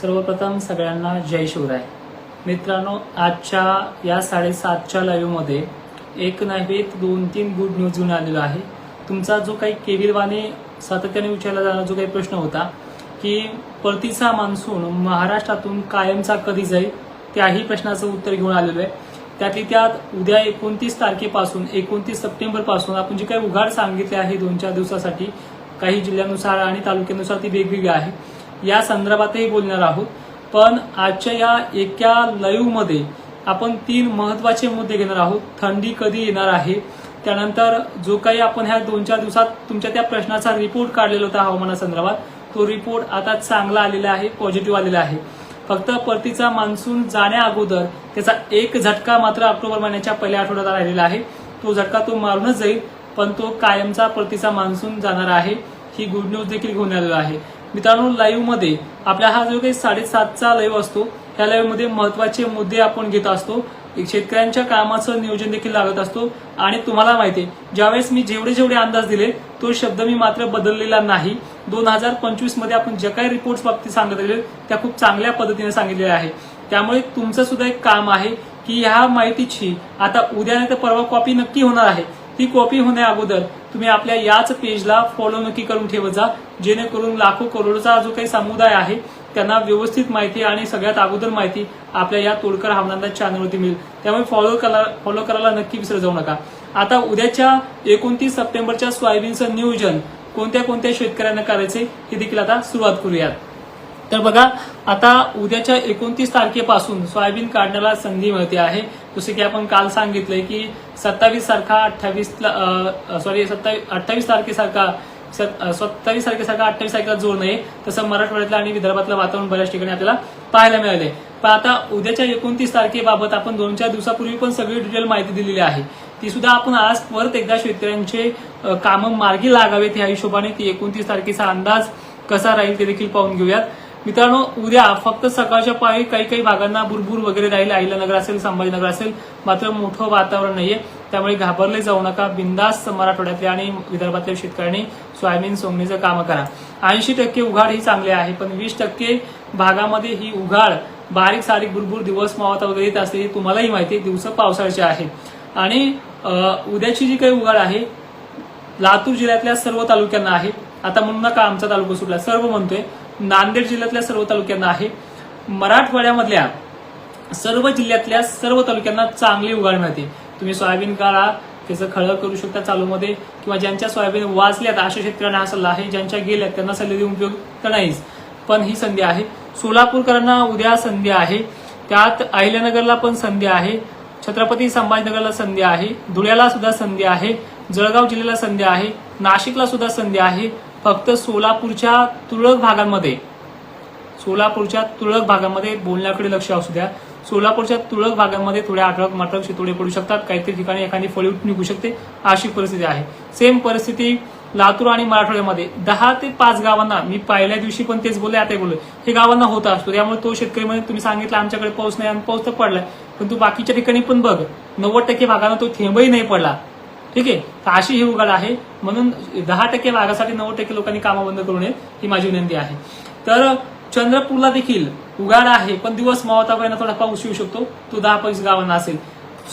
सर्वप्रथम सगळ्यांना जय शिवराय. मित्रांनो आजच्या या साडेसातच्या लाईव्हमध्ये एक नव्हे दोन तीन गुड न्यूज घेऊन आलेलो आहे. तुमचा जो काही केविलवाने सातत्याने विचारला जाणारा जो काही प्रश्न होता की परतीचा मान्सून महाराष्ट्रातून कायमचा कधी जाईल त्याही प्रश्नाचं उत्तर घेऊन आलेलो आहे. त्यातली त्यात उद्या एकोणतीस तारखेपासून एकोणतीस सप्टेंबरपासून आपण जे काही उघाड सांगितले आहे दोन चार दिवसासाठी काही जिल्ह्यानुसार आणि तालुक्यानुसार ती वेगवेगळी आहे. या संदर्भातही बोलणार आहोत. पण आजच्या या एका लाईव्हमध्ये आपण तीन महत्त्वाचे मुद्दे घेणार आहोत. थंडी कधी येणार आहे? त्यानंतर जो काही आपण ह्या दोन चार दिवसात तुमच्या त्या प्रश्नाचा रिपोर्ट काढलेला होता हवामानासंदर्भात तो रिपोर्ट आता चांगला आलेला आहे पॉझिटिव्ह आलेला आहे. फक्त परतीचा मान्सून जाण्या अगोदर त्याचा एक झटका मात्र ऑक्टोबर महिन्याच्या पहिल्या आठवड्यात राहिलेला आहे. तो झटका तो मारूनच जाईल पण तो कायमचा परतीचा मान्सून जाणार आहे. ही गुड न्यूज देखील घेऊन आलेला आहे. मित्रांनो लाईव्हमध्ये आपला हा जो काही साडेसातचा लाईव्ह असतो त्या लाईव्हमध्ये महत्त्वाचे मुद्दे आपण घेत असतो. शेतकऱ्यांच्या कामाचं नियोजन देखील लागत असतो. आणि तुम्हाला माहिती आहे ज्यावेळेस मी जेवढे जेवढे अंदाज दिले तो शब्द मी मात्र बदललेला नाही. दोन हजार पंचवीसमध्ये आपण ज्या काही रिपोर्ट्स बाबतीत सांगत आले त्या खूप चांगल्या पद्धतीने सांगितलेल्या आहे त्यामुळे तुमचं सुद्धा एक काम आहे की ह्या माहितीची आता उद्या नाही तर परवा कॉपी नक्की होणार आहे. ती कॉपी होण्या अगोदर तुम्ही आपल्या याच पेजला फॉलो नक्की करून ठेवत जा जेणेकरून लाखो करोडचा जो काही समुदाय आहे त्यांना व्यवस्थित माहिती आणि सगळ्यात अगोदर माहिती आपल्या या तोडकर हवामानदा चॅनलवरती मिळेल. त्यामुळे फॉलो करा फॉलो करायला नक्की विसरत जाऊ नका. आता उद्याच्या एकोणतीस सप्टेंबरच्या सोयाबीनचं नियोजन कोणत्या कोणत्या शेतकऱ्यांना करायचे हे देखील आता सुरुवात करूयात. तर बघा आता उद्याच्या एकोणतीस तारखेपासून सोयाबीन काढण्याला संधी मिळते आहे. जसे की आपण काल सांगितलंय की सत्तावीस सारखा अठ्ठावीस सॉरी सत्तावीस अठ्ठावीस तारखेसारखा सत्तावीस तारखेसारखा अठ्ठावीस तारखेला जोर नाही. तसं मराठवाड्यातलं आणि विदर्भातलं वातावरण बऱ्याच ठिकाणी आपल्याला पाहायला मिळाले पण आता उद्याच्या एकोणतीस तारखेबाबत आपण दोन चार दिवसापूर्वी पण सगळी डिटेल माहिती दिलेली आहे. ती सुद्धा आपण आज परत एकदा शेतकऱ्यांचे कामं मार्गी लागावेत या हिशोबाने ती एकोणतीस तारखेचा अंदाज कसा राहील ते देखील पाहून घेऊयात. मित्रांनो उद्या फक्त सकाळच्या पाळी काही काही भागांना बुरबुर वगैरे राहील. अहिल्यानगर असेल संभाजीनगर असेल मात्र मोठं वातावरण नाहीये. त्यामुळे घाबरले जाऊ नका. बिंदास्त मराठवाड्यातल्या आणि विदर्भातल्या शेतकऱ्यांनी सोयाबीन सोंगणीचं काम करा. ऐंशी टक्के उघाड ही चांगली आहे पण वीस टक्के भागामध्ये ही उघाड बारीक सारीक बुरबुर दिवस मावता वगैरे येत असते तुम्हालाही माहिती आहे दिवस पावसाळ्याचे आहे आणि उद्याची जी काही उघाड आहे लातूर जिल्ह्यातल्या सर्व तालुक्यांना आहे. आता म्हणून नका आमचा तालुका सुटला. सर्व म्हणतोय नांदेड जिल्ह्यातल्या सर्व तालुक्यांना आहे. मराठवाड्यामधल्या सर्व जिल्ह्यातल्या सर्व तालुक्यांना चांगली उघाड मिळते. तुम्ही सोयाबीन काढा त्याचं खळं करू शकता चालूमध्ये. किंवा ज्यांच्या सोयाबीन वाचल्यात अशा शेतकऱ्यांना हा सल्ला आहे. ज्यांच्या गेल्यात त्यांना सल्ले देऊन उपयोग तर नाहीच. पण ही संधी आहे. सोलापूरकरांना उद्या संधी आहे. त्यात अहिल्यानगरला पण संधी आहे. छत्रपती संभाजीनगरला संधी आहे. धुळ्याला सुद्धा संधी आहे. जळगाव जिल्ह्याला संधी आहे. नाशिकला सुद्धा संधी आहे. फक्त सोलापूरच्या तुरळक भागांमध्ये सोलापूरच्या तुरळक भागामध्ये बोलण्याकडे लक्ष असू द्या. सोलापूरच्या तुरळक भागांमध्ये थोड्या अटक मटक शितोडे पडू शकतात. काहीतरी ठिकाणी एखादी फळी निघू शकते. अशी परिस्थिती आहे. सेम परिस्थिती लातूर आणि मराठवाड्यामध्ये. दहा ते पाच गावांना मी पहिल्या दिवशी पण तेच बोलले आता बोलले. हे गावांना होत असतो. त्यामुळे तो शेतकरी म्हणजे तुम्ही सांगितलं आमच्याकडे पाऊस नाही आणि पाऊस तर पडलाय. पण तू बाकीच्या ठिकाणी पण बघ नव्वद टक्के भागांना तो थेंबही नाही पडला. ठीक आहे? तर अशी ही उघड आहे. म्हणून दहा टक्के भागासाठी नव्वद टक्के लोकांनी कामं बंद करू नये ही माझी विनंती आहे. तर चंद्रपूरला देखील उघाड आहे पण दिवस मावतापर्यंत थोडा पाऊस येऊ शकतो. तो दहा पंचवीस गावांना असेल.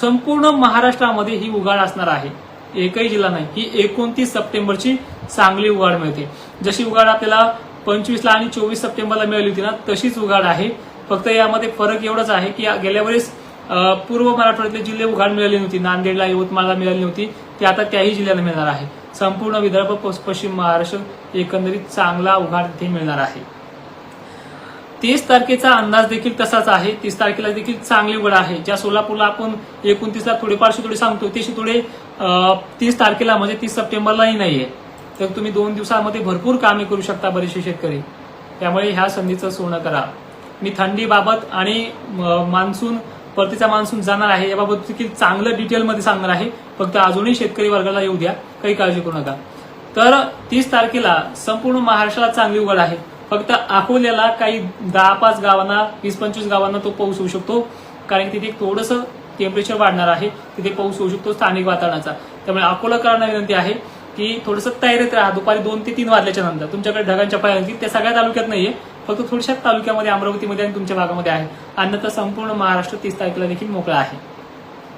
संपूर्ण महाराष्ट्रामध्ये ही उघाड असणार आहे. एकही जिल्हा नाही. ही एकोणतीस सप्टेंबरची चांगली उघाड मिळते. जशी उघाड आपल्याला पंचवीसला आणि चोवीस सप्टेंबरला मिळाली होती ना तशीच उघाड आहे. फक्त यामध्ये फरक एवढाच आहे की गेल्या वेळेस पूर्व मराठवाड्यातले जिल्हे उघाड मिळाली नव्हती. नांदेडला यवतमाळला मिळाली नव्हती. ते आता त्याही जिल्ह्याला मिळणार आहे. संपूर्ण विदर्भ पश्चिम महाराष्ट्र एकंदरीत चांगला उघाड तिथे मिळणार आहे. तीस तारखेचा अंदाज देखील तसाच आहे. तीस तारखेला देखील चांगली उघड आहे. ज्या सोलापूरला आपण एकोणतीसला थोडेफार शितोडे सांगतो ते शितोडे तीस तारखेला म्हणजे तीस सप्टेंबरलाही नाहीये. तर तुम्ही दोन दिवसामध्ये भरपूर कामे करू शकता बरेचसे शेतकरी. त्यामुळे ह्या संधीचं सोनं करा. मी थंडीबाबत आणि मान्सून परतीचा मान्सून जाणार आहे याबाबत देखील चांगलं डिटेलमध्ये सांगणार आहे. फक्त अजूनही शेतकरी वर्गाला येऊ द्या काही काळजी करू नका. तर तीस तारखेला संपूर्ण महाराष्ट्राला चांगली उघड आहे. फक्त अकोल्याला काही दहा पाच गावांना वीस पंचवीस गावांना तो पाऊस होऊ शकतो. कारण की तिथे थोडंसं टेम्परेचर वाढणार आहे. तिथे पाऊस होऊ शकतो स्थानिक वातावरणाचा. त्यामुळे अकोलाकरांना विनंती आहे की थोडंसं तयारीत राहा. दुपारी दोन ते तीन वाजल्याच्या नंतर. तुमच्याकडे ढगांच्या पाया त्या सगळ्या तालुक्यात नाहीये. फक्त थोड्याशा तालुक्यामध्ये अमरावतीमध्ये आणि तुमच्या भागामध्ये आहे. अन्यथा संपूर्ण महाराष्ट्र तीस तारखेला देखील मोकळा आहे.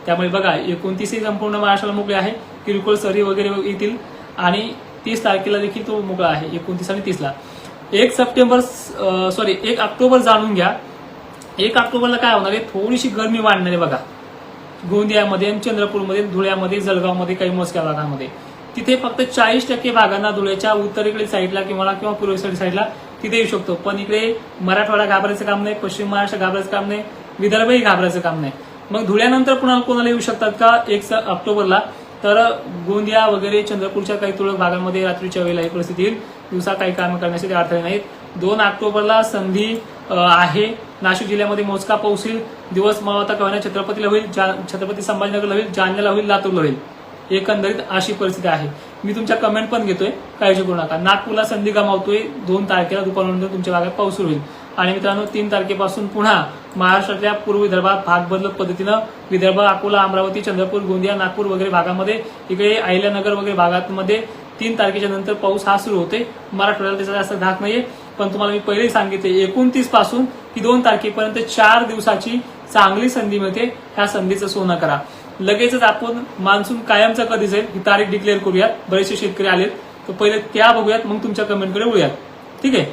त्यामुळे बघा एकोणतीसही संपूर्ण महाराष्ट्राला मोकळे आहे. किरकोळ सरी वगैरे येतील. आणि तीस तारखेला देखील तो मोकळा आहे एकोणतीस आणि तीसला. एक सप्टेंबर सॉरी एक ऑक्टोबर जाणून घ्या. एक ऑक्टोबरला काय होणार आहे? थोडीशी गरमी वाढणार आहे बघा. गोंदियामध्ये चंद्रपूरमध्ये धुळ्यामध्ये जळगावमध्ये काही मोजक्या भागांमध्ये. तिथे फक्त चाळीस टक्के भागांना धुळ्याच्या उत्तरेकडील साईडला किंवा किंवा पूर्वेकडील साईडला तिथे येऊ शकतो. पण इकडे मराठवाडा घाबरायचं काम नाही पश्चिम महाराष्ट्र घाबरायचं काम नाही विदर्भही घाबरायचं काम नाही. मग धुळ्यानंतर कुणाला कोणाला येऊ शकतात का? एक स- ऑक्टोबरला. तर गोंदिया वगैरे चंद्रपूरच्या काही तुरळक भागांमध्ये रात्रीच्या वेळेला ही परिस्थिती येईल. दिवसा काही कामं करण्यासाठी अडथळे नाहीत. दोन ऑक्टोबरला संधी आहे. नाशिक जिल्ह्यामध्ये मोजका पाऊस होईल दिवस मावता कव्हाना छत्रपतीला होईल. जा- छत्रपती संभाजीनगरला होईल. जालन्याला होईल. लातूरला होईल. एकंदरीत अशी परिस्थिती आहे. मी तुमच्या कमेंट पण घेतोय. काळजी करू नका. नागपूरला संधी गमावतोय. दोन तारखेला दुपारनंतर तुमच्या भागात पाऊस होईल. आणि मित्रांनो तीन तारखेपासून पुन्हा महाराष्ट्रातल्या पूर्व विदर्भात भाग बदलत पद्धतीनं विदर्भ अकोला अमरावती चंद्रपूर गोंदिया नागपूर वगैरे भागामध्ये इकडे अहिल्यानगर वगैरे भागांमध्ये तीन तारखेच्या नंतर पाऊस हा सुरू होते मराठवाड्याला त्याचा जास्त धाक नाहीये पण तुम्हाला मी पहिले सांगितले एकोणतीसपासून की दोन तारखेपर्यंत चार दिवसाची चांगली संधी मिळते. ह्या संधीचं सोनं करा. लगेचच आपण मान्सून कायमचा कधी जाईल ही तारीख डिक्लेअर करूयात. बरेचसे शेतकरी आलेत. तर पहिले त्या बघूयात मग तुमच्या कमेंटकडे वळूयात. ठीक आहे?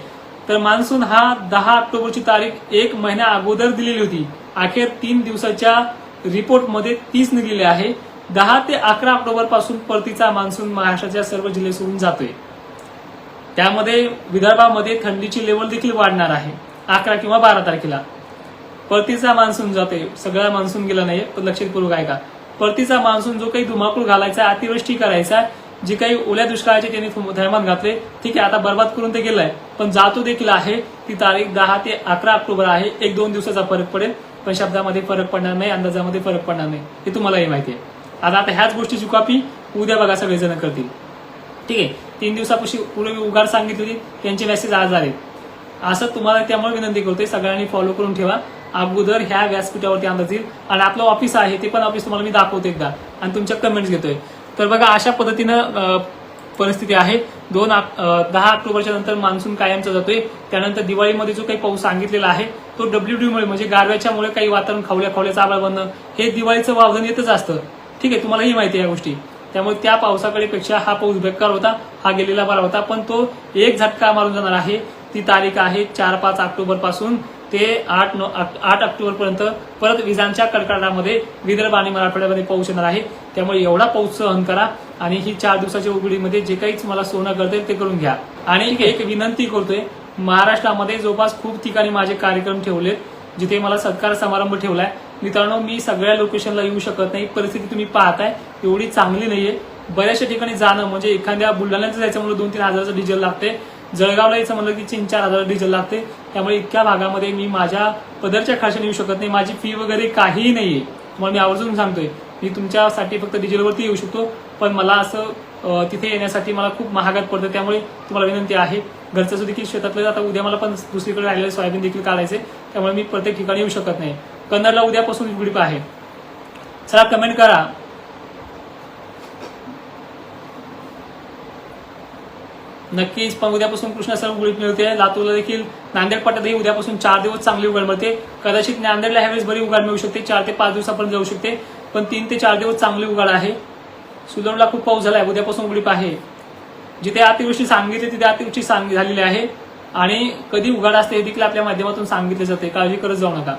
तर मान्सून हा दहा ऑक्टोबरची तारीख एक महिन्या अगोदर दिलेली होती. अखेर तीन दिवसाच्या रिपोर्टमध्ये तीस निघलेली आहे. दहा ते अकरा ऑक्टोबरपासून परतीचा मान्सून महाराष्ट्राच्या सर्व जिल्हे सोडून जातोय. त्यामध्ये विदर्भामध्ये थंडीची लेवल देखील वाढणार आहे. अकरा किंवा बारा तारखेला. परतीचा मान्सून जाते सगळा मान्सून गेला नाही पण लक्षपूर्वक आहे का परतीचा मान्सून जो काही धुमाकूळ घालायचा अतिवृष्टी करायचा जी काही ओल्या दुष्काळाचे त्यांनी थैमान घातले ठीक आहे आता बर्बाद करून ते गेलाय. पण जातो देखील आहे ती तारीख दहा ते अकरा ऑक्टोबर आहे एक दोन दिवसाचा फरक पडेल. पण शब्दामध्ये फरक पडणार नाही अंदाजामध्ये फरक पडणार नाही. हे तुम्हालाही माहिती आहे. आता आता ह्याच गोष्टीची कॉपी उद्या बघा सगळेजण करतील. ठीक आहे तीन दिवसापूर्वी पूर्वी उगार सांगितली होती त्यांचे मेसेज आज आले असं तुम्हाला त्यामुळे विनंती करतोय सगळ्यांनी फॉलो करून ठेवा. अगोदर ह्या व्यासपीठावरती अंदाज येईल. आणि आपलं ऑफिस आहे ते पण ऑफिस तुम्हाला मी दाखवतो एकदा. आणि तुमच्या कमेंट्स घेतोय. तर बघा अशा पद्धतीनं परिस्थिती आहे. दोन दहा ऑक्टोबरच्या नंतर मान्सून कायमचा जातोय त्यानंतर दिवाळीमध्ये जो काही पाऊस सांगितलेला आहे तो डब्ल्यूडीमुळे म्हणजे गारव्याच्यामुळे काही वातावरण खावल्या खावल्याचं आभाळ बनणं हे दिवाळीचं वावधन येतच असतं. ठीक आहे तुम्हालाही माहिती आहे या गोष्टी. त्यामुळे त्या पावसाकडे पेक्षा हा पाऊस बेकार होता हा गेलेला बरा होता. पण तो एक झटका मारून जाणार आहे. ती तारीख आहे चार पाच ऑक्टोबरपासून ते आठ आठ ऑक्टोबर पर्यंत परत विजांच्या कडकडाटामध्ये विदर्भ आणि मराठवाड्यामध्ये पाऊस येणार आहे. त्यामुळे एवढा पाऊस सहन करा आणि ही चार दिवसाच्या उघडीमध्ये जे काही मला सोनं करते ते करून घ्या. आणि एक विनंती करतोय महाराष्ट्रामध्ये जवळपास खूप ठिकाणी माझे कार्यक्रम ठेवलेत जिथे मला सत्कार समारंभ ठेवलाय. मित्रांनो मी सगळ्या लोकेशनला येऊ शकत नाही. परिस्थिती तुम्ही पाहताय एवढी चांगली नाहीये. बऱ्याचशा ठिकाणी जाणं म्हणजे एखाद्या बुलढाण्याचं जायचं म्हणलं दोन तीन हजाराचं डिझेल लागते जळगावला यायचं म्हणलं की तीन चार हजार डिझेल लागते. त्यामुळे इतक्या भागामध्ये मी माझ्या पदरच्या खर्चाने येऊ शकत नाही. माझी फी वगैरे काहीही नाहीये. तुम्हाला मी आवर्जून सांगतोय. मी तुमच्यासाठी फक्त डिझेलवरती येऊ शकतो. पण मला असं तिथे येण्यासाठी मला खूप महागात पडतं. त्यामुळे तुम्हाला विनंती आहे. घरचं देखील शेतातलं आता उद्या मला पण दुसरीकडे राहिलेलं सोयाबीन देखील काढायचे त्यामुळे मी प्रत्येक ठिकाणी येऊ शकत नाही. कन्नडला उद्यापासून उघडीप आहे. चला कमेंट करा. नक्कीच पण उद्यापासून कृष्णा सर उघडीप मिळते. लातूरला देखील नांदेड पट्ट्यातही उद्यापासून चार दिवस चांगली उघड मिळते. कदाचित नांदेडला ह्यावेळेस बरी उघाड मिळू शकते. चार ते पाच दिवसापर्यंत जाऊ शकते. पण तीन ते चार दिवस चांगली उघाड आहे. सुलोडला खूप पाऊस झाला आहे उद्यापासून उघडीप आहे. जिथे अतिवृष्टी सांगितली तिथे अतिवृष्टी सांग झालेली आहे. आणि कधी उघाड असते हे देखील आपल्या माध्यमातून सांगितले जाते. काळजी करत जाऊ नका.